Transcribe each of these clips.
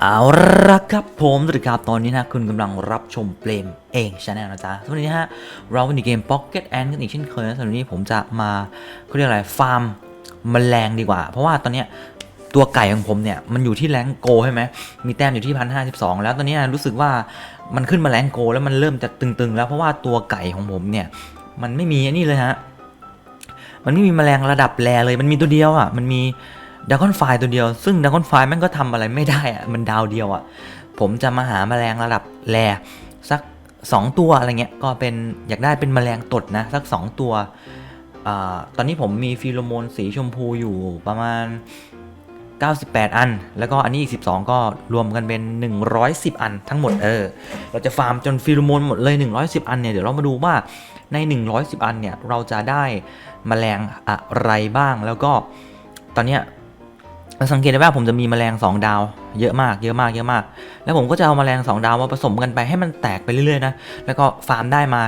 เอาละครับผมสวัสดีครับตอนนี้นะคุณกำลังรับชมเปลมเองชาแนลนะจ๊ะสวัสดีฮะเราเป็นเกม Pocket Ant กันอีกเช่นเคยนะสำหรับวันนี้ผมจะมาเขาเรียกอะไรฟาร์มแมลงดีกว่า เพราะว่าตอนเนี้ยตัวไก่ของผมเนี่ย มันอยู่ที่แรงโกใช่ไหมมีแต้มอยู่ที่พันห้าสิบสองแล้วตอนนี้รู้สึกว่ามันขึ้นมาแรงโก แล้วมันเริ่มจะตึงๆ แล้วเพราะว่าตัวไก่ของผมเนี่ย มันไม่มีอันนี้เลยฮะมันไม่มีแมลงระดับแรเลยมันมีตัวเดียวอะมันมี ดากอนไฟตัวเดียว ซึ่งดากอนไฟมันก็ทำอะไรไม่ได้อะมันดาวเดียวอะผมจะมาหาแมลงระดับแรสัก 2 ตัวอะไรเงี้ยก็เป็นอยากได้เป็นแมลงตดนะสัก 2 ตัวอตอนนี้ผมมีฟีโรโมนสีชมพูอยู่ประมาณ 98 อัน แล้วก็อันนี้อีก 12 ก็รวมกันเป็น 110 อันทั้งหมดเออเราจะฟาร์มจนฟีโรโมนหมดเลย 110 อันเนี่ยเดี๋ยวเรามาดูว่าใน 110 อันเนี่ยเราจะได้แมลงอะไรบ้างแล้วก็ตอนเนี้ย สังเกตได้ว่าผมจะมีแมลง2 ดาว เยอะมากเยอะมากเยอะมาก แล้วผมก็จะเอาแมลง2 ดาวมาผสมกันไปให้มันแตกไปเรื่อยๆนะแล้วก็ฟาร์มได้มา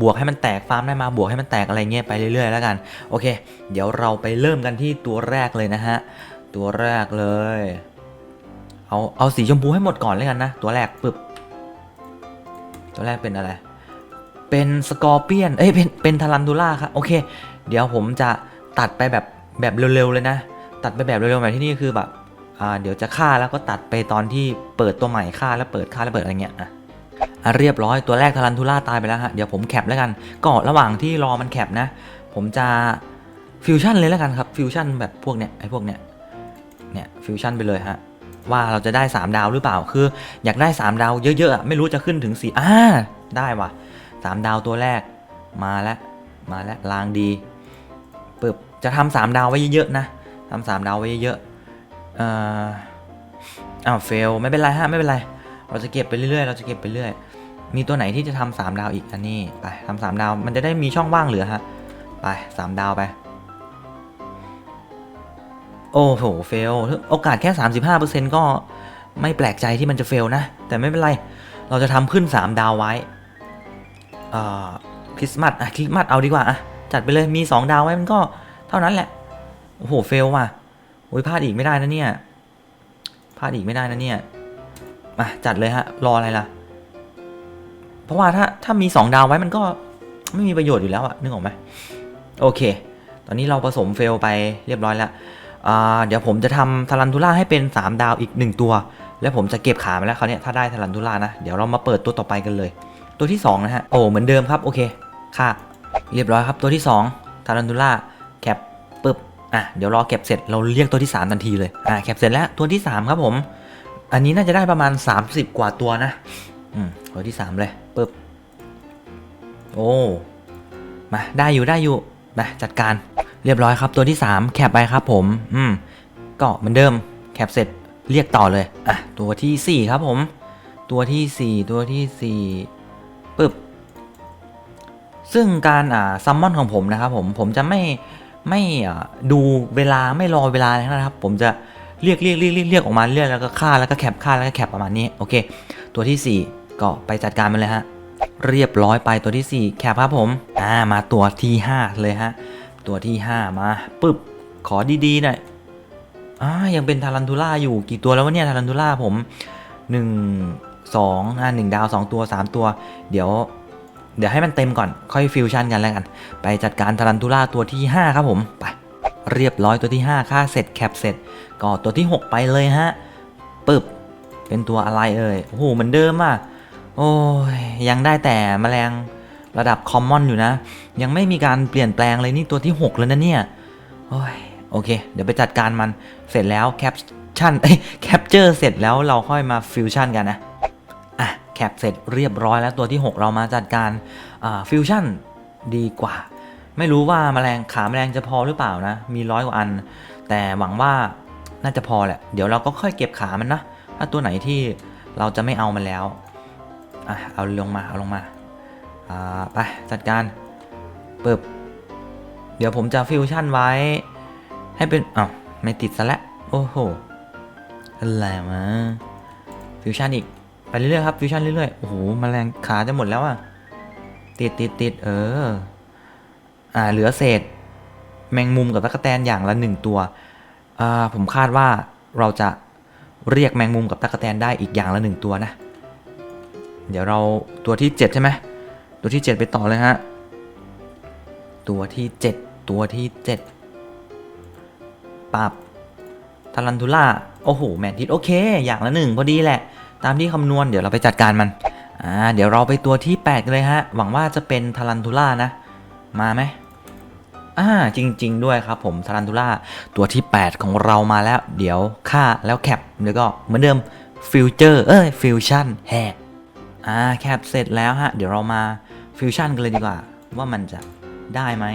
บวกให้มันแตกฟาร์มได้มาบวกให้มันแตกอะไรเงี้ยไปเรื่อยๆ แล้วกัน โอเค เดี๋ยวเราไปเริ่มกันที่ตัวแรกเลยนะฮะตัวแรกเลย เอาเอาสีชมพูให้หมดก่อนเลยกันนะตัวแรกปึ๊บตัวแรกเป็นอะไร เป็นสกอร์เปียนเอ้ยเป็นเป็นทารันตูล่าครับโอเค เดี๋ยวผมจะตัดไปแบบแบบเร็วๆเลยนะ ตัดไปแบบเร็วๆแบบที่นี่คือแบบอ่าเดี๋ยวจะฆ่าแล้วก็ตัดไปตอนที่เปิดตัวใหม่ฆ่าแล้วเปิดฆ่าแล้วเปิดอะไรเงี้ยอะเรียบร้อยตัวแรกทารันทูล่าตายไปแล้วฮะเดี๋ยวผมแคปแล้วกันก็ระหว่างที่รอมันแคปนะ ผมจะฟิวชั่นเลยแล้วกันครับฟิวชั่นแบบพวกเนี้ยไอ้พวกเนี้ยเนี่ยฟิวชั่นไปเลยฮะว่าเราจะได้ 3 ดาวหรือเปล่าคือ อยากได้ 3 ดาวเยอะๆ ไม่รู้จะขึ้นถึง4อ่าได้ว่ะ 3 ดาวตัวแรกมาแล้วมาแล้วลางดีปึบจะทำสามดาวไว้เยอะๆนะ ทำสามดาวไว้เยอะๆเอ่ออ้าวเฟลไม่เป็นไรฮะไม่เป็นไร เราจะเก็บไปเรื่อยๆ เราจะเก็บไปเรื่อย มีตัวไหนที่จะทำสามดาวอีกอันนี้ไปทำสามดาวมันจะได้มีช่องว่างเหลือฮะไปสามดาวไปโอ้โหเฟลโอกาสแค่ 35%ก็ไม่แปลกใจที่มันจะเฟลนะ แต่ไม่เป็นไร เราจะทำขึ้น 3 ดาวไว้คริสต์มาสอะคริสต์มาสเอาดีกว่าอะจัดไปเลยมี 2 ดาวไว้มันก็เท่านั้นแหละ โอ้โห เฟลว่ะ โอ้ยพลาดอีกไม่ได้นะเนี่ย พลาดอีกไม่ได้นะเนี่ย มาจัดเลยฮะ รออะไรล่ะ เพราะว่าถ้าถ้ามี 2 ดาวไว้มันก็ไม่มีประโยชน์อยู่แล้วอะนึกออกไหมโอเค ตอนนี้เราผสมเฟลไปเรียบร้อยแล้วอ่าเดี๋ยวผมจะทำทารันทูล่าให้เป็น 3 ดาวอีก 1 ตัว แล้วผมจะเก็บขามาแล้วเขาวเนี่ยถ้าได้ทารันทูล่านะ เดี๋ยวเรามาเปิดตัวต่อไปกันเลย ตัวที่ 2 นะฮะ โอ้เหมือนเดิมครับ โอเค ค่ะ เรียบร้อยครับตัวที่ 2ทารันทูล่าแคป อะเดี๋ยวรอเก็บเสร็จเราเรียกตัวที่ 3 ทันทีเลยอะแคปเสร็จแล้วตัวที่ 3 ครับผม อันนี้น่าจะได้ประมาณ 30 กว่าตัวนะอืมตัวที่ 3 เลยปึ๊บโอ้มาได้อยู่ได้อยู่มาจัดการเรียบร้อยครับตัวที่ 3 แคปไปครับผม อืมก็เหมือนเดิมแคปเสร็จเรียกต่อเลยอะตัวที่ 4 ครับผม ตัวที่ 4 ตัวที่4ปึ๊บซึ่งการอ่าซัมมอนของผมนะครับผมผมจะไม่ ไม่ดูเวลาไม่รอเวลาอะไรนะครับ ผมจะเรียกเรียกเรียกเรียกเรียกออกมาเรียกแล้วก็ฆ่าแล้วก็แคปฆ่าแล้วก็แคปประมาณนี้โอเค ตัวที่ 4 ก็ไปจัดการมันเลยฮะเรียบร้อยไปตัวที่ 4 แคปครับผมอ่ามาตัวที่ 5 เลยฮะตัวที่ 5 มาปึ๊บขอดีๆหน่อยอ่ายังเป็นทารันทูล่าอยู่กี่ตัวแล้ววะเนี่ยทารันทูล่าผม 1 2อ่าหนึ่งดาว 2 ตัว 3 ตัว เดี๋ยว เดี๋ยวให้มันเต็มก่อนค่อยฟิวชั่นกันแล้วกัน ไปจัดการทารันทูล่าตัวที่ 5 ครับผมไปเรียบร้อยตัวที่ 5 ค่าเสร็จแคปเสร็จ ก็ตัวที่ 6 ไปเลยฮะปึบเป็นตัวอะไรเอ่ยโอ้โหเหมือนเดิมอะโอ้ยยังได้แต่แมลงระดับคอมมอนอยู่นะ ยังไม่มีการเปลี่ยนแปลงเลยนี่ตัวที่ 6 แล้วนะเนี่ยโอ้ยโอเค เดี๋ยวไปจัดการมันเสร็จแล้วแคปชั่นเอ้ยแคปเจอร์เสร็จแล้วเราค่อยมาฟิวชั่นกันนะ แคปเสร็จเรียบร้อยแล้วตัวที่ 6 เรามาจัดการฟิวชั่นดีกว่า ไม่รู้ว่าแมลงขาแมลงจะพอหรือเปล่านะ มีร้อยกว่าอัน แต่หวังว่าน่าจะพอแหละ เดี๋ยวเราก็ค่อยเก็บขามันนะ ถ้าตัวไหนที่เราจะไม่เอามันแล้วอะเอาลงมา เอาลงมาอ่าไปจัดการปึบเดี๋ยวผมจะฟิวชั่นไว้ ให้เป็นอ้าวไม่ติดซะแล้ว โอ้โหอะไรมาฟิวชั่นอีก ไปเรื่อยๆครับฟิวชั่นเรื่อยๆ โอ้โหแมลงขาจะหมดแล้วอะติดติดติดเออ อ่า เหลือเศษ แมงมุมกับตะกแตนอย่างละหนึ่งตัว อ่า ผมคาดว่าเราจะเรียกแมงมุมกับตะกแตนได้อีกอย่างละหนึ่งตัวนะ เดี๋ยวเราตัวที่7ใช่ไหม ตัวที่7ไปต่อเลยฮะ ตัวที่7ตัวที่7ปับทารันทูล่า โอ้โห แมนทิสโอเค อย่างละหนึ่งพอดีแหละ ตามที่คำนวณเดี๋ยวเราไปจัดการมันอ่าเดี๋ยวเราไปตัวที่8กันเลยฮะ หวังว่าจะเป็นทารันทูล่านะ มาไหมอ่าจริง ๆ ด้วยครับผมทารันทูล่าตัวที่ 8 ของเรามาแล้ว เดี๋ยวค่าแล้วแคปแล้วก็เหมือนเดิมฟิวเจอร์เอ้ยฟิวชั่นแฮกอ่าแคปเสร็จแล้วฮะ เดี๋ยวเรามาฟิวชั่นกันเลยดีกว่า ว่ามันจะได้ไหม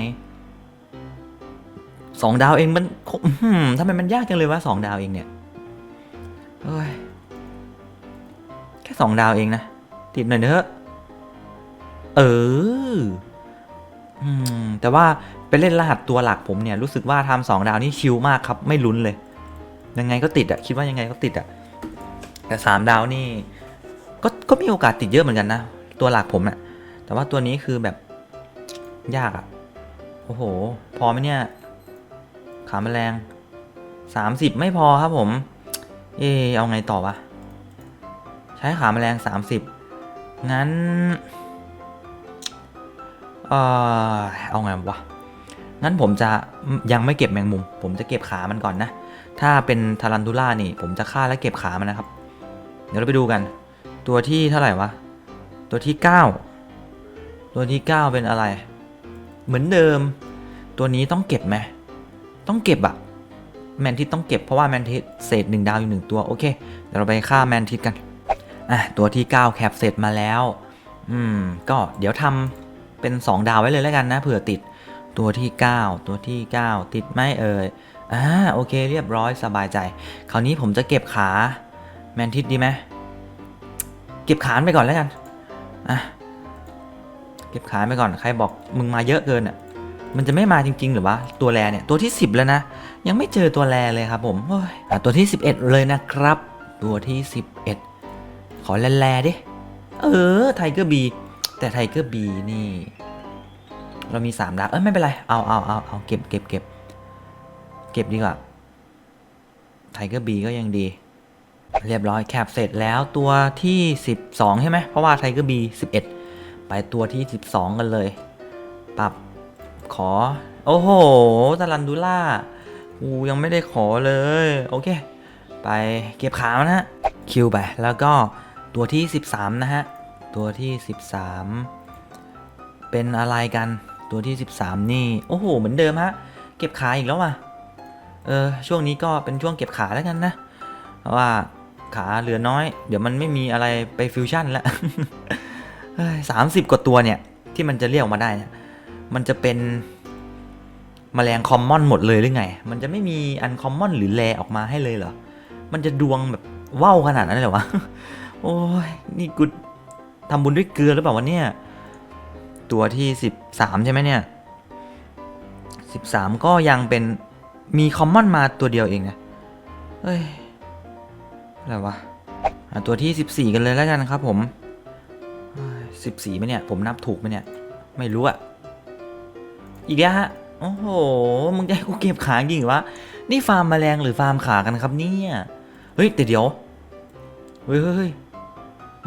สองดาวเองมันอื้อหือทำไมมันยากจังเลยวะสองดาวเองเนี่ยเฮ้ย สองดาวเองนะ ติดหน่อยเถอะ เอออืมแต่ว่าไปเล่นรหัสตัวหลักผมเนี่ยรู้สึกว่าทำสองดาวนี่ชิลมากครับ ไม่ลุ้นเลย ยังไงก็ติดอะคิดว่ายังไงก็ติดอะแต่สามดาวนี่ ก็ก็มีโอกาสติดเยอะเหมือนกันนะตัวหลักผมนะ่ะแต่ว่าตัวนี้คือแบบยากอะ่ะโอ้โห พอไหมเนี่ย ขาแมลงสามสิบไม่พอครับผม เออเอาไงต่อวะ ใช้ขาแมลงสามสิบงั้น เออเอาไงวะ งั้นผมจะยังไม่เก็บแมงมุม ผมจะเก็บขามันก่อนนะ ถ้าเป็นทารันทูล่านี่ ผมจะฆ่าและเก็บขามันนะครับ เดี๋ยวเราไปดูกัน ตัวที่เท่าไหร่วะ ตัวที่ 9 ตัวที่ 9 เป็นอะไร เหมือนเดิม ตัวนี้ต้องเก็บไหม ต้องเก็บอะแมนทิสต้องเก็บเพราะว่าแมนทิสเศษหนึ่งดาวอยู่หนึ่งตัว โอเค เดี๋ยวเราไปฆ่าแมนทิสกัน อะตัวที่ 9 แคปเสร็จมาแล้ว อืม ก็เดี๋ยวทำเป็น 2 ดาวไว้เลยแล้วกันนะเผื่อติดตัวที่ 9 ตัวที่ 9 ติดไหมเอ่ยอ่าโอเคเรียบร้อยสบายใจ คราวนี้ผมจะเก็บขาแมนทิสดีไหมเก็บขานไปก่อนแล้วกันอะเก็บขานไปก่อนใครบอกมึงมาเยอะเกินอะมันจะไม่มาจริงๆหรือวะตัวแรเนี่ยตัวที่ 10 แล้วนะ ยังไม่เจอตัวแรเลยครับผมโอ้ยอะตัวที่ 11 เลยนะครับ ตัวที่ 11 อแลแลดิ เออ ไทเกอร์บี แต่ไทเกอร์บีนี่ เรามี3ดาวเอ้ย ไม่เป็นไร เอาเอาเอาเอาเก็บเก็บเก็บเก็บดีกว่า ไทเกอร์บีก็ยังดี เรียบร้อยแคปเสร็จแล้วตัวที่ 12 ใช่ไหม เพราะว่าไทเกอร์บี11 ไปตัวที่ 12 กันเลย ปรับขอ โอ้โหตาลันดูล่ากูยังไม่ได้ขอเลย โอเค ไปเก็บขามันะ คิวไป แล้วก็ ตัวที่ 13 นะฮะ ตัวที่ 13 เป็นอะไรกัน ตัวที่ 13 นี่ โอ้โห เหมือนเดิมฮะ เก็บขาอีกแล้วว่ะ เออ ช่วงนี้ก็เป็นช่วงเก็บขาแล้วกันนะ เพราะว่าขาเหลือน้อย เดี๋ยวมันไม่มีอะไรไปฟิวชั่นแล้วสามสิบกว่าตัวเนี่ย ที่มันจะเรียกออกมาได้นี่ยมันจะเป็นมแมลงคอมมอนหมดเลยหรือไง มันจะไม่มีอันคอมมอนหรือแลออกมาให้เลยเหรอ มันจะดวงแบบว่าวขนาดนั้นเลยหรอวะ โอ้ย นี่กูทำบุญด้วยเกลือหรือเปล่าวะเนี่ย ตัวที่สิบสามใช่ไหมเนี่ยสิบสามก็ยังเป็นมีคอมมอนมาตัวเดียวเองนะ เฮ้ย อะไรวะตัวที่ 14 กันเลยแล้วกันครับผมสิบสี่ไหมเนี่ย ผมนับถูกไหมเนี่ย ไม่รู้อะอีกแล้วฮะ โอ้โห มึงจะให้กูเก็บขาจริงเหรอวะ นี่ฟาร์มแมลงหรือฟาร์มขากันครับเนี่ย เฮ้ยแต่เดี๋ยว เฮ้ยเฮ้ยเฮ้ย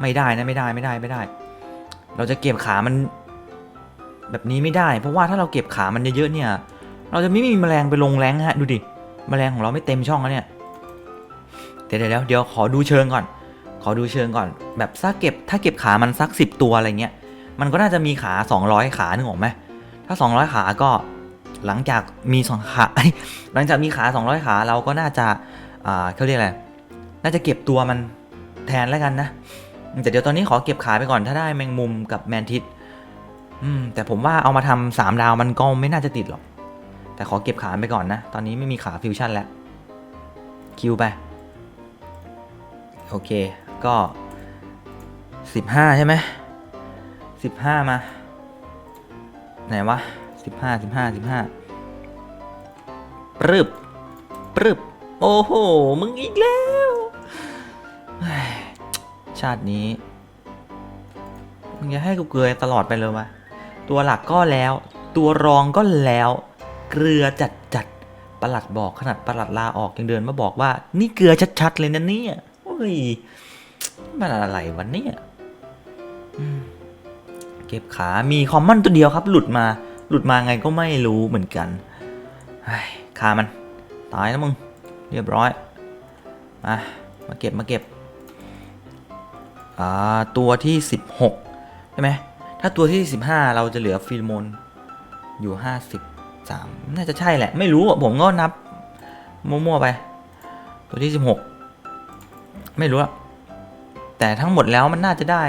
ไม่ได้นะไม่ได้ไม่ได้ไม่ได้ เราจะเก็บขามันแบบนี้ไม่ได้ เพราะว่าถ้าเราเก็บขามันเยอะๆเนี่ย เราจะไม่มีแมลงไปลงแรงฮะดูดิแมลงของเราไม่เต็มช่องแล้วเนี่ยเดี๋ยวเดี๋ยวเดี๋ยวขอดูเชิงก่อน ขอดูเชิงก่อน แบบถ้าเก็บถ้าเก็บขามันสักสิบตัวอะไรเงี้ยมันก็น่าจะมีขา 200 ขาหนึ่งออกไหมถ้า 200 ขาก็หลังจากมีสองขาหลังจากมีขา 200 ขาเราก็น่าจะอ่าเขาเรียกอะไรน่าจะเก็บตัวมันแทนแล้วกันนะ แต่เดี๋ยวตอนนี้ขอเก็บขายไปก่อนถ้าได้แมงมุมกับแมนทิสอืม แต่ผมว่าเอามาทำสามดาวมันก็ไม่น่าจะติดหรอก แต่ขอเก็บขาไปก่อนนะ ตอนนี้ไม่มีขาฟิวชั่นแล้ว คิวไป โอเค ก็15ใช่ไหม15มา ไหนวะ15 15 15ปรึบปรึบโอ้โห มึงอีกแล้ว ชาตินี้มึงจะให้กูเกลือตลอดไปเลยวะตัวหลักก็แล้ว ตัวรองก็แล้ว เกลือจัดจัดประหลัดบอกขนาดประหลัดลาออกยังเดินมาบอกว่า นี่เกลือชัดๆเลยนะเนี่ยโอ้ยมันอะไรวันนี้เก็บขา มีคอมมอนตัวเดียวครับ หลุดมา หลุดมาไงก็ไม่รู้เหมือนกันขามัน ตายแล้วมึง เรียบร้อย มา มาเก็บ มาเก็บ ตัวที่ 16 ใช่ไหม ถ้าตัวที่ 15 เราจะเหลือฟิลโมนอยู่ 53 น่าจะใช่แหละ ไม่รู้อะผมก็นับ มั่วๆไป ตัวที่ 16 ไม่รู้อะแต่ทั้งหมดแล้วมันน่าจะได้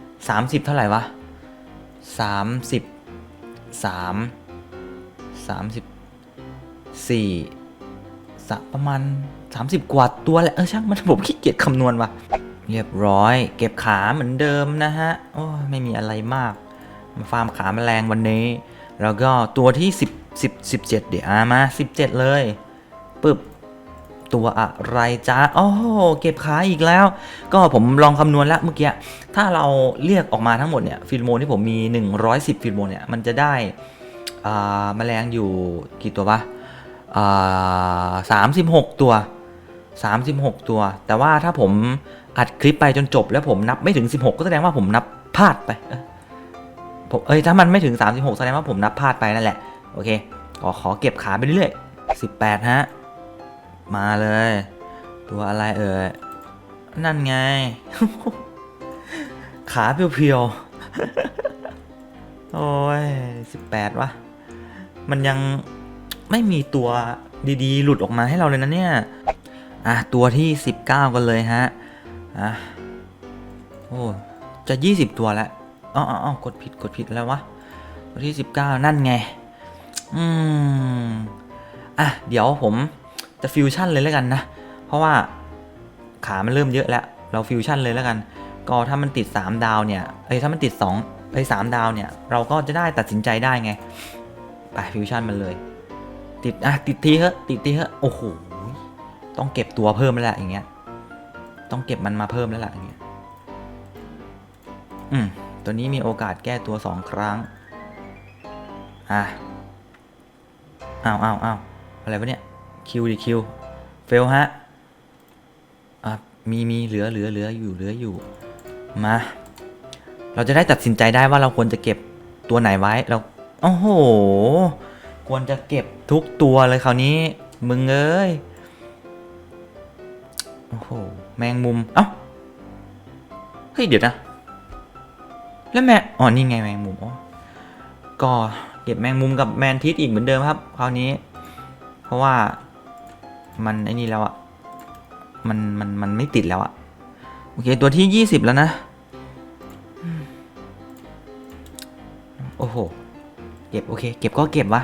30 เท่าไหร่วะ 30 3 34สักประมาณ 30 กว่าตัวแหละ เออช่างมันผมขี้เกียจคำนวณว่ะ เรียบร้อย เก็บขาเหมือนเดิมนะฮะ โอ้ไม่มีอะไรมาก มาฟาร์มขาแมลงวันนี้ แล้วก็ตัวที่ 10 10 17 เดี๋ยวมา 17 เลยปึ๊บตัวอะไรจ้าโอ้เก็บขาอีกแล้ว ก็ผมลองคำนวณแล้วเมื่อกี้ ถ้าเราเรียกออกมาทั้งหมดเนี่ยฟิลโมนที่ผมมี 110 ฟิลโมนเนี่ย มันจะได้อ่าแมลงอยู่กี่ตัวปะสามสิบหกตัว 36 ตัว แต่ว่าถ้าผม อัดคลิปไปจนจบแล้วผมนับไม่ถึง 16 ก็แสดงว่าผมนับพลาดไปเออผมเอ้ยถ้ามันไม่ถึง 36 แสดงว่าผมนับพลาดไปนั่นแหละ โอเคขอขอเก็บขาไปเรื่อยๆ18 ฮะ มาเลย ตัวอะไรเอ่ย นั่นไง ขาเพียวๆ โอ้ย 18 วะ มันยังไม่มีตัวดีๆ หลุดออกมาให้เราเลยนะเนี่ย อะ ตัวที่ 19 กันเลยฮะ อะโอ้ จะ 20 ตัวแล้วอ๋ออ๋อกดผิดกดผิดแล้ววะตัวที่ 19 นั่นไง อืม อะ เดี๋ยวผมจะฟิวชั่นเลยแล้วกันนะ เพราะว่าขามันเริ่มเยอะแล้ว เราฟิวชั่นเลยแล้วกัน ก็ถ้ามันติด 3 ดาวเนี่ย เอ้ย ถ้ามันติด2เอ้ย3ดาวเนี่ย เราก็จะได้ตัดสินใจได้ไง ไปฟิวชั่นมันเลย ติด อะ ติดทีเถอะ ติดทีเถอะ โอ้โห ต้องเก็บตัวเพิ่มแล้วอย่างเงี้ย ต้องเก็บมันมาเพิ่มแล้วแหละอย่างเงี้ยอืมตัวนี้มีโอกาสแก้ตัวสองครั้ง อะอ้าวอ้าวอ้าวอะไรวะเนี่ย คิวดิคิว เฟลฮะ อะ มีมีเหลือเหลือเหลืออยู่เหลืออยู่ มา เราจะได้ตัดสินใจได้ว่าเราควรจะเก็บตัวไหนไว้ เรา โอ้โห ควรจะเก็บทุกตัวเลยคราวนี้ มึงเอ้ย โอ้โห แมงมุม เอ้า เฮ้ย เดี๋ยวนะ แล้วแม่อ๋อ นี่ไงแมงมุมอ๋อก็เก็บแมงมุมกับแมนทิสอีกเหมือนเดิมครับ คราวนี้ เพราะว่ามันไอ้นี่แล้วอะมัน มัน มันไม่ติดแล้วอะโอเค ตัวที่20แล้วนะ โอ้โห เก็บ โอเค เก็บก็เก็บวะ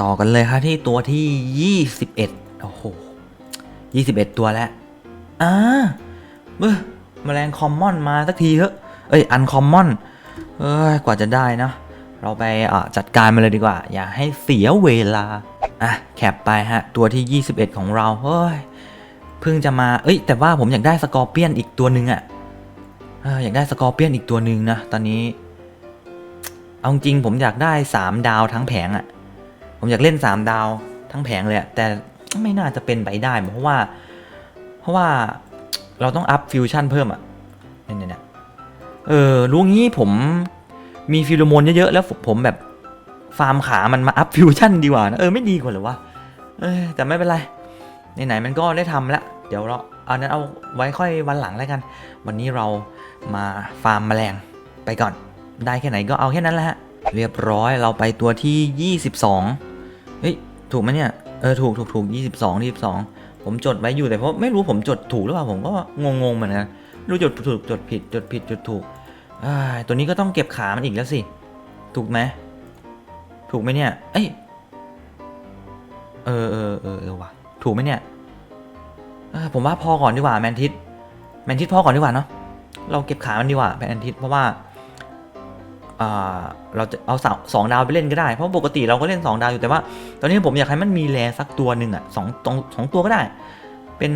ต่อกันเลยครับที่ตัวที่21โอ้โห 21 ตัวแล้วอ่าเบ้อแมลงคอมมอนมาสักทีเถอะเอ้ยอันคอมมอนเอ้ยกว่าจะได้นะ เราไปจัดการมันเลยดีกว่า อย่าให้เสียเวลาอะแคปไปฮะ ตัวที่ 21 ของเราเฮ้ยเพิ่งจะมาเอ้ย แต่ว่าผมอยากได้สกอร์เปียนอีกตัวหนึ่งอะออยากได้สกอร์เปียนอีกตัวหนึ่งนะตอนนี้ เอาจริงผมอยากได้ 3 ดาวทั้งแผงอะผมอยากเล่น 3 ดาวทั้งแผงเลยอะแต่ ไม่น่าจะเป็นไปได้ เพราะว่า เพราะว่าเราต้องอัพฟิวชั่นเพิ่มอะเนี่ยเนี่ยเนี่ยเออรู้งี้ผมมีฟิโลโมนเยอะๆ แล้วผมแบบฟาร์มขามันมาอัพฟิวชั่นดีกว่านะเออไม่ดีกว่าหรือวะเออแต่ไม่เป็นไรไหนๆมันก็ได้ทำแล้วเดี๋ยวเราเอานั้นเอาไว้ค่อยวันหลังแล้วกัน วันนี้เรามาฟาร์มแมลงไปก่อน ได้แค่ไหนก็เอาแค่นั้นแหละฮะเรียบร้อยเราไปตัวที่ 22 เฮ้ย ถูกไหมเนี่ย เออถูกถูกถูก22 22ผมจดไว้อยู่แต่เพราะไม่รู้ผมจดถูกหรือเปล่าผมก็งงๆเหมือนกันรู้จดถูกจดผิดจดผิดจดถูกอตัวนี้ก็ต้องเก็บขามันอีกแล้วสิ ถูกไหมถูกไหมเนี่ยเอ้ยเออเออเออเออวะถูกไหมเนี่ยผมว่าพอก่อนดีกว่าแมนทิสแมนทิสพอก่อนดีกว่าเนาะเราเก็บขามันดีกว่าแมนทิสเพราะว่า เราจะเอาสองดาวไปเล่นก็ได้ เพราะปกติเราก็เล่นสองดาวอยู่แต่ว่า ตอนนี้ผมอยากให้มันมีแรสักตัวหนึ่งอะสองตรงสองตัวก็ได้ เป็น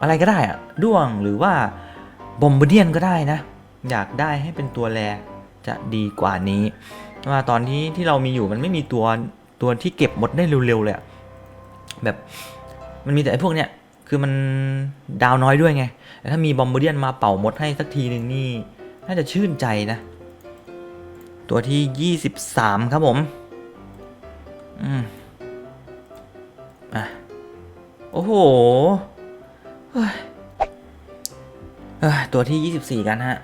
อะไรก็ได้อะด้วงหรือว่าบอมบเดียนก็ได้นะ อยากได้ให้เป็นตัวแรจะดีกว่านี้เพราะว่าตอนที่ที่เรามีอยู่มันไม่มีตัวตัวที่เก็บหมดได้เร็วๆเลยแบบมันมีแต่ไอ้พวกเนี้ยคือมันดาวน้อยด้วยไงแต่ถ้ามีบอมบเดียนมาเป่าหมดให้สักทีหนึ่งนี่น่าจะชื่นใจนะ ตัวที่ 23 ครับผม อืมอะ โอ้โหเฮ้ยเฮ้ยตัวที่ 24 กันฮะ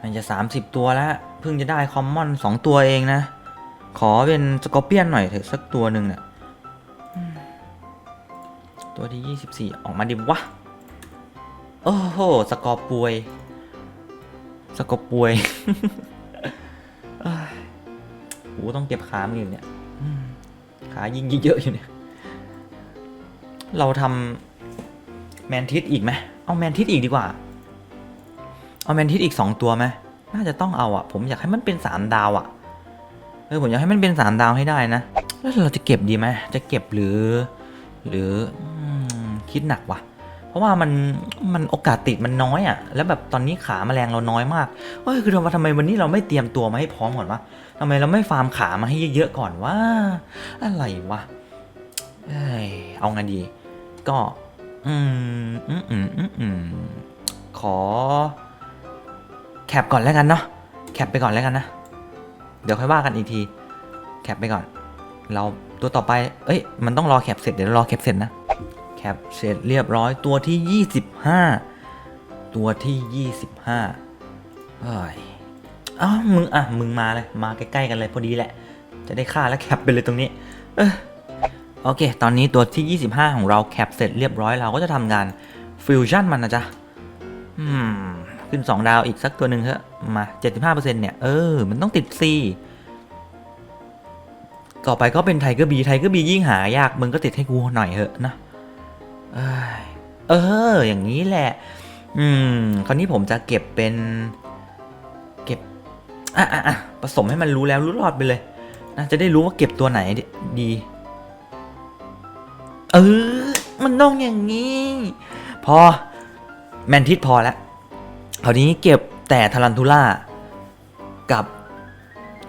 มันจะ 30 ตัวแล้ว เพิ่งจะได้คอมมอน 2 ตัวเองนะ ขอเป็นสกอร์เปียนหน่อยเถอะสักตัวหนึ่งเนี่ยตัวที่ 24 ออกมาดิวะ โอ้โห สกอร์ปวย สกอร์ปวย โหต้องเก็บขามันอยู่เนี่ยขายิงเยอะอยู่เนี่ย เราทำแมนทิสอีกไหมเอาแมนทิสอีกดีกว่า เอาแมนทิสอีกสองตัวไหมน่าจะต้องเอาอะ ผมอยากให้มันเป็นสามดาวอะเออผมอยากให้มันเป็นสามดาวให้ได้นะ แล้วเราจะเก็บดีไหมจะเก็บหรือ หรืออคิดหนักว่ะ ราะว่ามันมันโอกาสติดมันน้อยอะ่ะ แล้วแบบตอนนี้ขาแมลงเราน้อยมากเฮ้ยคือทำไมทำไมวันนี้เราไม่เตรียมตัวมาให้พร้อมก่อนวะทำไมเราไม่ฟาร์มขามาให้เยอะๆก่อนวะอะไรวะเอ้ยเอาไงดี ก็อืมอืมอืมอืมอืมขอ แคปก่อนแล้วกันเนาะแคปไปก่อนแล้วกันนะ เดี๋ยวค่อยว่ากันอีกที แคปไปก่อน เราตัวต่อไป เอ้ย มันต้องรอแคปเสร็จ เดี๋ยวรอแคปเสร็จนะ แคปเสร็จเรียบร้อยตัวที่ 25 ตัวที่ 25เฮ้ยอ้าวมึงอะมึงมาเลยมาใกล้ๆกันเลยพอดีแหละ จะได้ค่าแล้วแคปไปเลยตรงนี้ เออโอเค ตอนนี้ตัวที่ 25 ของเราแคปเสร็จเรียบร้อยเราก็จะทำงานฟิวชั่นมันนะจ๊ะอืมขึ้น 2 ดาวอีกสักตัวหนึ่งเถอะมา 75%เนี่ยเออ มันต้องติด C ต่อไปก็เป็นไทเกอร์บีไทเกอร์บียิ่งหายาก มึงก็ติดให้กูหน่อยเถอะนะ เอออ อย่างนี้แหละ อืม คราวนี้ผมจะเก็บเป็น เก็บ อะอะอะผสมให้มันรู้แล้วรู้รอดไปเลยนะจะได้รู้ว่าเก็บตัวไหนดี เออ มันต้องอย่างนี้ พอ แมนทิสพอแล้วคราวนี้เก็บแต่ทารันทูล่ากับ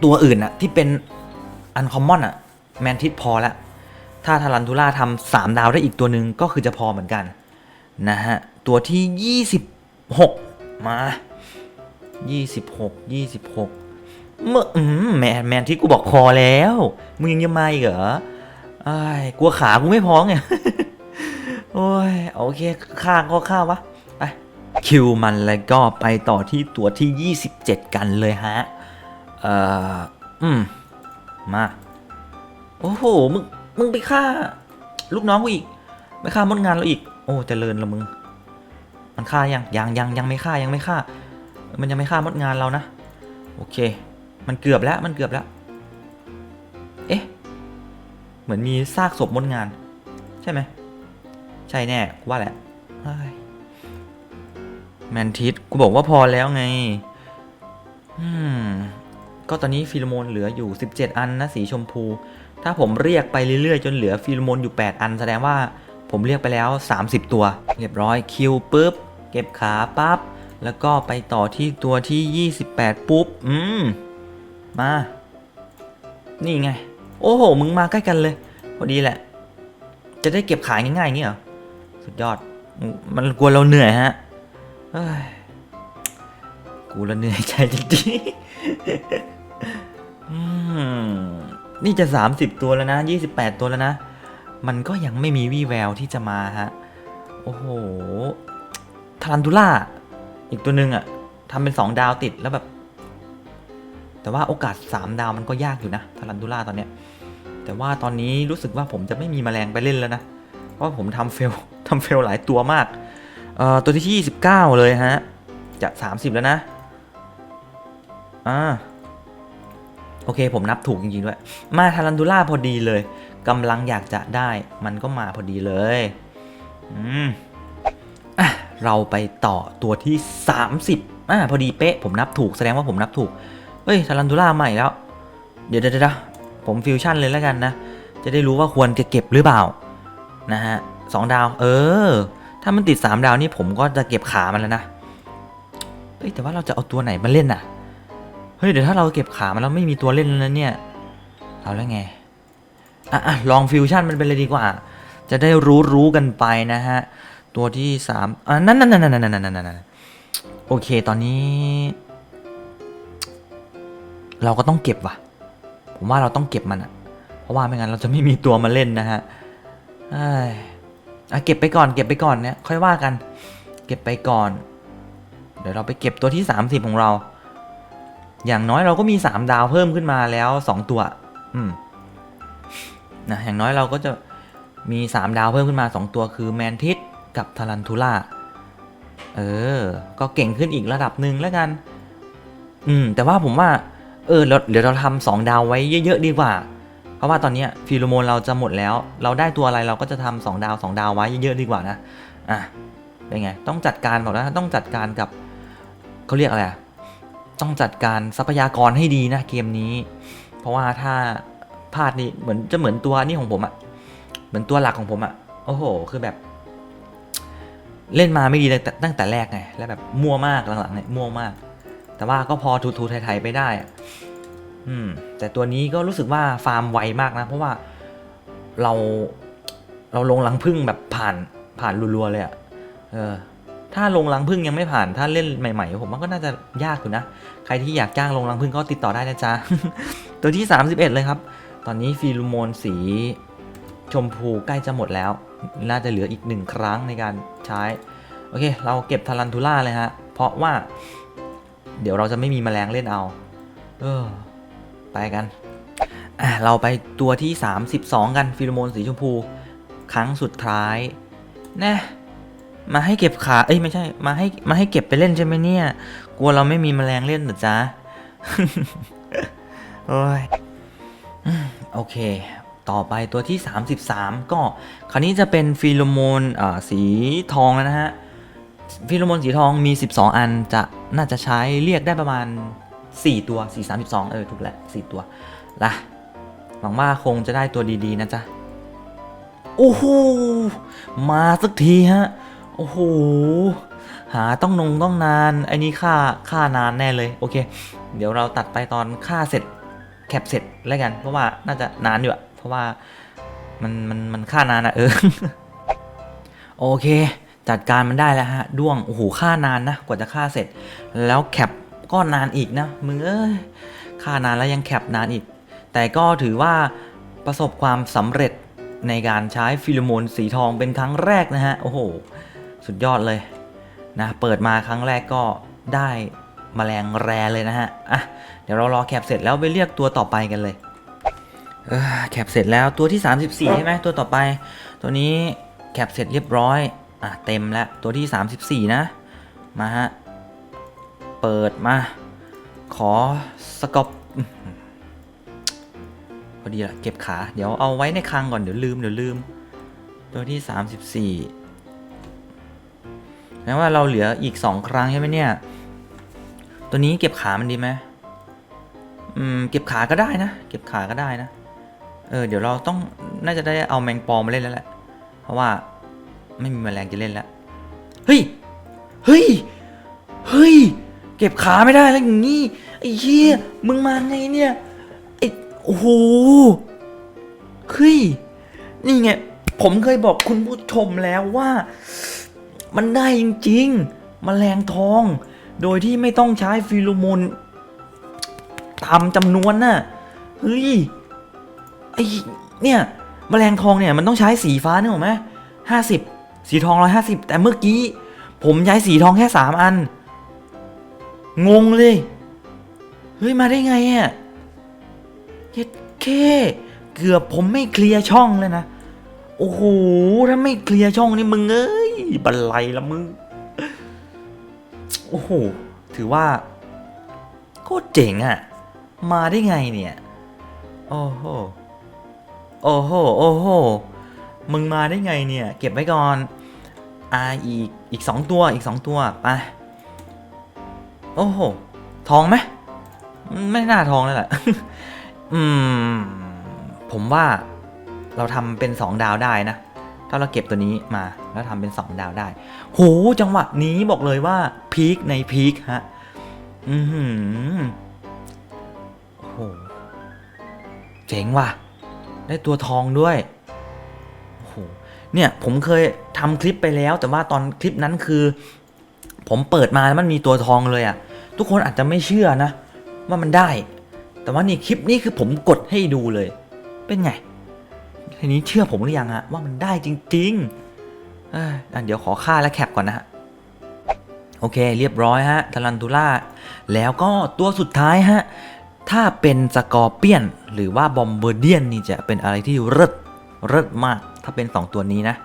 ตัวอื่นอะที่เป็นอันคอมมอนอะแมนทิสพอแล้ว ถ้าทารันทูล่าทำสามดาวได้อีกตัวหนึ่งก็คือจะพอเหมือนกันนะฮะ ตัวที่ 26 มา 26 26 เมื่ออืมแมนแมนที่กูบอกพอแล้ว มึงยังจะมาอีกเหรอไอ้กลัวขากูไม่พอไงโอ้ยโอเคข้างก็ข้าวะไปคิวมันแล้วก็ไปต่อที่ตัวที่ 27 กันเลยฮะ เอ่อ อืม มา โอ้โห มึง มึงไปฆ่า ลูกน้องกูอีก ไปฆ่ามดงานเราอีก โอ้เจริญละมึง มันฆ่ายัง ยังยังยังไม่ฆ่ายังไม่ฆ่า มันยังไม่ฆ่ามดงานเรานะ โอเค มันเกือบแล้วมันเกือบแล้ว เอ๊ะ เหมือนมีซากศพมดงาน ใช่ไหม ใช่แน่กูว่าแหละแมนทิสกูบอกว่าพอแล้วไง อืม ก็ตอนนี้ฟิโลโมนเหลืออยู่ 17 อันนะสีชมพู ถ้าผมเรียกไปเรื่อยๆ จนเหลือฟิโลโมนอยู่ 8 อัน แสดงว่าผมเรียกไปแล้ว 30 ตัว เรียบร้อยคิวปุ๊บ เก็บขาปั๊บ แล้วก็ไปต่อที่ตัวที่ 28 ปุ๊บ อืม มา นี่ไง โอ้โห มึงมาใกล้กันเลย พอดีแหละ จะได้เก็บขายง่ายๆอย่างนี้เหรอ สุดยอด มันกลัวเราเหนื่อยฮะกูละเหนื่อยใจจริงๆ นี่จะ 30 ตัวแล้วนะ 28 ตัวแล้วนะ มันก็ยังไม่มีวี่แววที่จะมาฮะ โอ้โห ทารันทูล่า อีกตัวหนึ่งอะทำเป็น 2 ดาวติดแล้วแบบ แต่ว่าโอกาส 3 ดาวมันก็ยากอยู่นะ ทารันทูล่าตอนเนี้ย แต่ว่าตอนนี้รู้สึกว่าผมจะไม่มีแมลงไปเล่นแล้วนะ เพราะผมทำเฟลทำเฟลหลายตัวมาก เอ่อ ตัวที่ 29 เลยฮะ จะ 30 แล้วนะ อ่า โอเคผมนับถูกจริงๆด้วย มาทารันดูล่าพอดีเลยกำลังอยากจะได้มันก็มาพอดีเลยอืมอะเราไปต่อตัวที่ 30อ่าพอดีเป๊ะผมนับถูกแสดงว่าผมนับถูกเฮ้ยทารันดูล่าใหม่แล้วเดี๋ยวเดี๋ยวเดี๋ยวผมฟิวชั่นเลยแล้วกันนะ จะได้รู้ว่าควรจะเก็บหรือเปล่านะฮะสองดาว เออ ถ้ามันติด 3 ดาวนี่ผมก็จะเก็บขามันแล้วนะเฮ้ยแต่ว่าเราจะเอาตัวไหนมาเล่นน่ะ เฮ้ยเดี๋ยวถ้าเราเก็บขามันแล้วไม่มีตัวเล่นแล้วเนี่ยเอาแล้วไงอะอะลองฟิวชั่นมันเป็นเลยดีกว่า จะได้รู้รู้กันไปนะฮะ ตัวที่สามอะนั่นนั่นนั่นนั่นนั่นนั่นนั่นโอเคตอนนี้ เราก็ต้องเก็บว่ะ ผมว่าเราต้องเก็บมันอะเพราะว่าไม่งั้นเราจะไม่มีตัวมาเล่นนะฮะเอ้ยอะเก็บไปก่อนเก็บไปก่อนเนี่ยค่อยว่ากัน เก็บไปก่อน เดี๋ยวเราไปเก็บตัวที่ 30 ของเรา อย่างน้อยเราก็มี 3 ดาวเพิ่มขึ้นมาแล้ว 2 ตัว อืมนะอย่างน้อยเราก็จะมี 3 ดาวเพิ่มขึ้นมา 2 ตัวคือแมนทิสกับทารันทูล่าเออ ก็เก่งขึ้นอีกระดับหนึ่งแล้วกัน อืม แต่ว่าผมว่า เออเดี๋ยวเราทำสองดาวไว้เยอะๆดีกว่า เพราะว่าตอนนี้ฟีโรโมนเราจะหมดแล้ว เราได้ตัวอะไรเราก็จะทำสองดาวสองดาวไว้เยอะๆดีกว่านะ อะ เป็นไง ต้องจัดการบอกแล้วต้องจัดการกับเขาเรียกอะไรอะ ต้องจัดการทรัพยากรให้ดีนะเกมนี้ เพราะว่าถ้าพลาดนี่เหมือนจะเหมือนตัวนี่ของผมอะเหมือนตัวหลักของผมอะโอ้โห คือแบบ เล่นมาไม่ดีตั้งแต่แรกไงแล้วแบบมั่วมากหลังๆเนี่ยมั่วมาก แต่ว่าก็พอทูๆไทยๆไปได้อืมแต่ตัวนี้ก็รู้สึกว่าฟาร์มไวมากนะ เพราะว่าเราเราลงหลังพึ่งแบบผ่านผ่านรัวๆเลยอะเออ ถ้าลงลังพึ่งยังไม่ผ่านถ้าเล่นใหม่ๆ ผมว่าก็น่าจะยากอยู่นะ ใครที่อยากจ้างลงลังพึ่งก็ติดต่อได้นะจ๊ะ ตัวที่ 31 เลยครับ ตอนนี้ฟีโรโมนสีชมพูใกล้จะหมดแล้ว น่าจะเหลืออีกหนึ่งครั้งในการใช้ โอเค เราเก็บทารันทูล่าเลยฮะ เพราะว่า เดี๋ยวเราจะไม่มีแมลงเล่นเอา เออ ไปกันเราไปตัวที่ 32 กันฟีโรโมนสีชมพู ครั้งสุดท้ายน่ มาให้เก็บขา เอ้ยไม่ใช่ มาให้มาให้เก็บไปเล่นใช่ไหมเนี่ย กลัวเราไม่มีแมลงเล่นหรอจ๊ะ โอ้ย โอเค ต่อไปตัวที่ 33 ก็คราวนี้จะเป็นฟีโรโมนอ่าสีทองนะฮะ ฟีโรโมนสีทองมี 12 อันจะน่าจะใช้เรียกได้ประมาณ 4 ตัว 4 32 เออถูกแหละ4ตัวละหวังว่าคงจะได้ตัวดีๆนะจ๊ะ โอ้โห มาสักทีฮะ โอ้โห หาต้องนงต้องนานไอ้นี่ค่าค่านานแน่เลย โอเค เดี๋ยวเราตัดไปตอนค่าเสร็จแคปเสร็จแล้วกัน เพราะว่าน่าจะนานอยู่อะเพราะว่ามันมันมันค่านานอะเออ โอเค จัดการมันได้แล้วฮะ ด้วง โอ้โห ค่านานนะ กว่าจะค่าเสร็จ แล้วแคปก็นานอีกนะ มึงเอ้ย ค่านานแล้วยังแคปนานอีก แต่ก็ถือว่าประสบความสำเร็จในการใช้ฟิโลโมนสีทองเป็นครั้งแรกนะฮะ โอ้โห สุดยอดเลยนะเปิดมาครั้งแรกก็ได้มแมลงแรเลยนะฮะอะเดี๋ยวเรารอแคปเสร็จแล้วไปเรียกตัวต่อไปกันเลยเออแคปเสร็จแล้วตัวที่ 34 ใช่ไหมตัวต่อไป ตัวนี้แคปเสร็จเรียบร้อยอะเต็มแล้วตัวที่ 34 นะมาฮะเปิดมา ขอสกอปพอดีละเก็บขา เดี๋ยวเอาไว้ในคลังก่อนเดี๋ยวลืมเดี๋ยวลืม ตัวที่ 34 แม้ว่าเราเหลืออีก 2 ครั้งใช่ไหมเนี่ย ตัวนี้เก็บขามันดีไหมอืมเก็บขาก็ได้นะ เก็บขาก็ได้นะ เออ เดี๋ยวเราต้องน่าจะได้เอาแมงปอมาเล่นแล้วแหละ เพราะว่าไม่มีแมลงจะเล่นแล้ว เฮ้ย เฮ้ย เฮ้ย เก็บขาไม่ได้แล้วอย่างงี้ไอ้เหี้ย มึงมาไงเนี่ย ไอ้โอ้โหเฮ้ย นี่ไง ผมเคยบอกคุณผู้ชมแล้วว่า มันได้จริงๆมแมลงทอง โดยที่ไม่ต้องใช้ฟีโรโมนตามจำนวนน่ะเฮ้ยไอเนี่ยมแมลงทองเนี่ยมันต้องใช้สีฟ้าเนี่ยหรอไหมห้าสิบสีทองร้อยห้าสิบแต่เมื่อกี้ ผมใช้สีทองแค่สามอัน งงเลยเฮ้ยมาได้ไงอะเย็ดเคเกือบผมไม่เคลียร์ช่องเลยนะ โอ้โห ถ้าไม่เคลียร์ช่องนี่มึงเอ้ย บันไลละมึง โอ้โห ถือว่าโคตรเจ๋งอะ่ะ มาได้ไงเนี่ย โอ้โห โอ้โห โอ้โห มึงมาได้ไงเนี่ย เก็บไว้ก่อน อ่า อีก อีกสองตัว อีกสองตัว ไป โอ้โห ทองไหม ไม่น่าทองเลยแหละ อืม ผมว่าเราทำเป็น2ดาวได้นะ ถ้าเราเก็บตัวนี้มา แล้วทำเป็น 2 ดาวได้ โห จังหวะนี้บอกเลยว่าพีคในพีคฮะ อือหือโห เจ๋งว่ะ ได้ตัวทองด้วยโอ้โหเนี่ยผมเคยทำคลิปไปแล้ว แต่ว่าตอนคลิปนั้นคือ ผมเปิดมาแล้วมันมีตัวทองเลยอะทุกคนอาจจะไม่เชื่อนะ ว่ามันได้ แต่ว่านี่คลิปนี้คือผมกดให้ดูเลย เป็นไงทีนี้เชื่อผมหรือยังฮะว่ามันได้จริง ๆ อ้ยอะเดี๋ยวขอค่าและแคปก่อนนะฮะ โอเค เรียบร้อยฮะทารันตูล่า แล้วก็ตัวสุดท้ายฮะ ถ้าเป็นสกอร์เปียน หรือว่าบอมเบอร์เดียนนี่จะเป็นอะไรที่เลิศเลิศมาก ถ้าเป็น 2 ตัวนี้นะ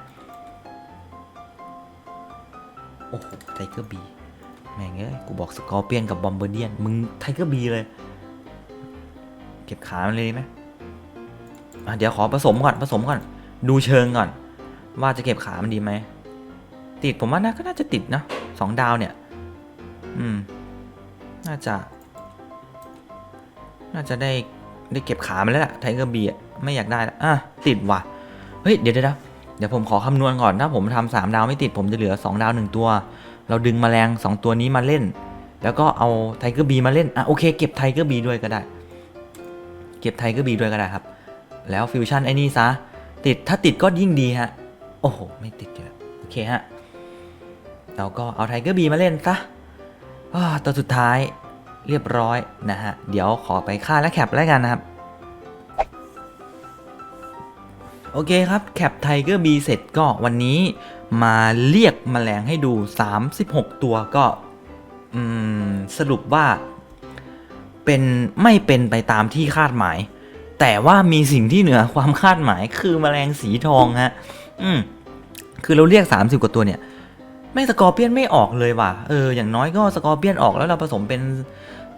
โอ้โหไทเกอร์บีแม่งเอ้ยกูบอกสกอร์เปียนกับบอมเบอร์เดียน มึงไทเกอร์บีเลย เก็บขามันเลยไหมเดี๋ยวขอผสมก่อนผสมก่อน ดูเชิงก่อน ว่าจะเก็บขามันดีไหม ติดผมว่าน่าก็น่าจะติดนะสองดาวเนี่ย อืม น่าจะ น่าจะได้ได้เก็บขามันแล้วล่ะไทเกอร์บีอะไม่อยากได้ละอะติดว่ะ เฮ้ย เดี๋ยวเดี๋ยวเดี๋ยวผมขอคำนวณก่อน ถ้าผมทำสามดาวไม่ติดผมจะเหลือ2ดาวหนึ่งตัว เราดึงแมลง2ตัวนี้มาเล่น แล้วก็เอาไทเกอร์บีมาเล่น อะโอเค เก็บไทเกอร์บีด้วยก็ได้ เก็บไทเกอร์บีด้วยก็ได้ครับ แล้วฟิวชั่นไอ้นี่ซะ ติดถ้าติดก็ยิ่งดีฮะ โอ้โห ไม่ติดอยู่แล้วโอเคฮะ เราก็เอาไทเกอร์บีมาเล่นซะตัวสุดท้ายเรียบร้อยนะฮะ เดี๋ยวขอไปค่าและแคปแล้วกันนะครับ โอเคครับ แคปไทเกอร์บีเสร็จก็วันนี้มาเรียกมแมลงให้ดู 36 ตัวก็สรุปว่า เป็นไม่เป็นไปตามที่คาดหมาย แต่ว่ามีสิ่งที่เหนือความคาดหมายคือมแมลงสีทองฮะ อืมคือเราเรียก 30 กว่าตัวเนี่ยไม่สกอร์เปียนไม่ออกเลยว่ะ เออ อย่างน้อยก็สกอร์เปียนออกแล้วเราผสมเป็น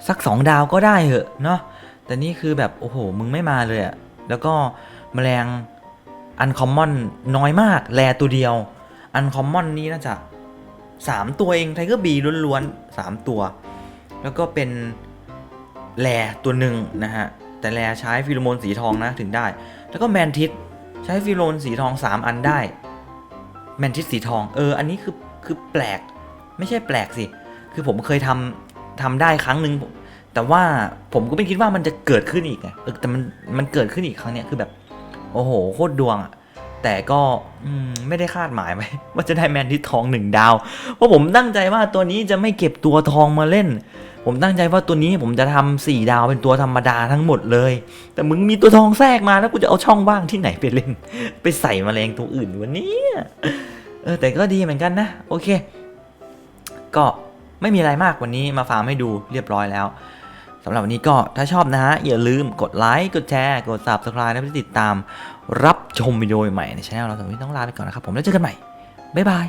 สัก 2 ดาวก็ได้เหอะเนาะ แต่นี่คือแบบ โอ้โห มึงไม่มาเลยอะแล้วก็แมลงอันคอมมอนน้อยมาก แลตัวเดียว อันคอมมอนนี่น่าจะ 3 ตัวเองไทเกอร์บีล้วนๆ 3 ตัว แล้วก็เป็นแลตัวหนึ่งนะฮะ แต่แลใช้ฟิโลโมนสีทองนะถึงได้ แล้วก็แมนทิส ใช้ฟิโลนสีทอง 3 อันได้ แมนทิสสีทอง เออ อันนี้คือคือแปลก ไม่ใช่แปลกสิ คือผมเคยทำทำได้ครั้งหนึ่งแต่ว่าผมก็ไม่คิดว่ามันจะเกิดขึ้นอีกไงเออแต่มันมันเกิดขึ้นอีกครั้งเนี้ยคือแบบ โอ้โห โคตรดวงอะแต่ก็อืมไม่ได้คาดหมายไว้ว่าจะได้แมนทิสทองหนึ่งดาว เพราะผมตั้งใจว่าตัวนี้จะไม่เก็บตัวทองมาเล่น ผมตั้งใจว่าตัวนี้ผมจะทำสี่ดาวเป็นตัวธรรมดาทั้งหมดเลย แต่มึงมีตัวทองแทรกมาแล้วกูจะเอาช่องว่างที่ไหนไปเล่น ไปใส่มแมลงตัวอื่นวันนี้เออแต่ก็ดีเหมือนกันนะ โอเค ก็ไม่มีอะไรมากวันนี้มาฟาร์มให้ดูเรียบร้อยแล้วสำหรับวันนี้ก็ถ้าชอบนะฮะ อย่าลืมกดไลค์ กดแชร์ กด subscribe และติดตามรับชมวิดีโอใหม่ในช่องเราสำหรับวันต้องลาไปก่อนนะครับผมแล้วเจอกันใหม่ บ๊ายบาย